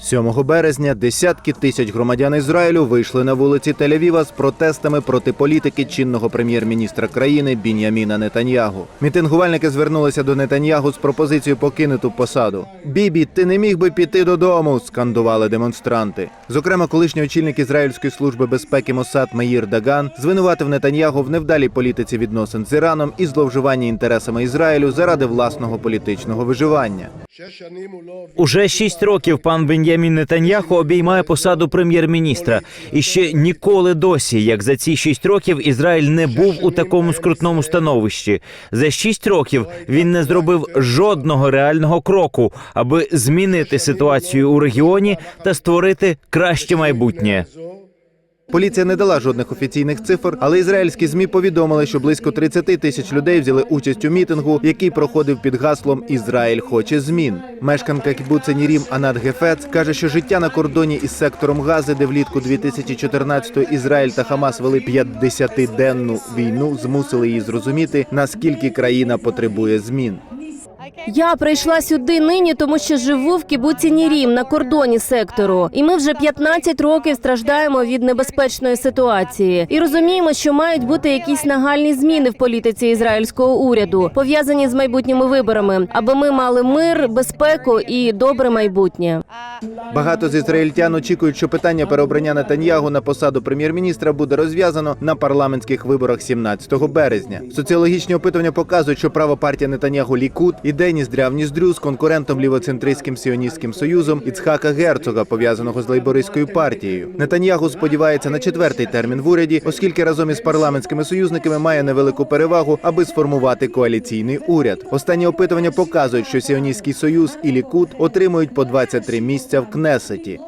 7 березня десятки тисяч громадян Ізраїлю вийшли на вулиці Тель-Авіва з протестами проти політики чинного прем'єр-міністра країни Бін'яміна Нетаньягу. Мітингувальники звернулися до Нетаньягу з пропозицією покинути посаду. Бібі, ти не міг би піти додому, скандували демонстранти. Зокрема, колишній очільник Ізраїльської служби безпеки Мосад Маїр Даган звинуватив Нетаньягу в невдалій політиці відносин з Іраном і зловживанні інтересами Ізраїлю заради власного політичного виживання. Уже шість років пан Бен'ямін Нетаньяху обіймає посаду прем'єр-міністра. І ще ніколи досі, як за ці шість років, Ізраїль не був у такому скрутному становищі. За шість років він не зробив жодного реального кроку, аби змінити ситуацію у регіоні та створити краще майбутнє. Поліція не дала жодних офіційних цифр, але ізраїльські змі повідомили, що близько 30 тисяч людей взяли участь у мітингу, який проходив під гаслом Ізраїль хоче змін. Мешканка кібуца Нірім Анат Гефец каже, що життя на кордоні із сектором Гази, де влітку 2014-го Ізраїль та Хамас вели 50-денну війну, змусили її зрозуміти, наскільки країна потребує змін. Я прийшла сюди нині, тому що живу в кібуці Нірім на кордоні сектору. І ми вже 15 років страждаємо від небезпечної ситуації. І розуміємо, що мають бути якісь нагальні зміни в політиці ізраїльського уряду, пов'язані з майбутніми виборами, аби ми мали мир, безпеку і добре майбутнє. Багато з ізраїльтян очікують, що питання переобрання Нетаньягу на посаду прем'єр-міністра буде розв'язано на парламентських виборах 17 березня. Соціологічні опитування показують, що права партія Нетаньягу Лікут іде ніздря в ніздрю з конкурентом лівоцентристським сіоністським союзом Іцхака Герцога, пов'язаного з лейбористською партією. Нетаньягу сподівається на четвертий термін в уряді, оскільки разом із парламентськими союзниками має невелику перевагу, аби сформувати коаліційний уряд. Останні опитування показують, що сіоністський союз і Лікут отримують по 23 місця в Кнесеті.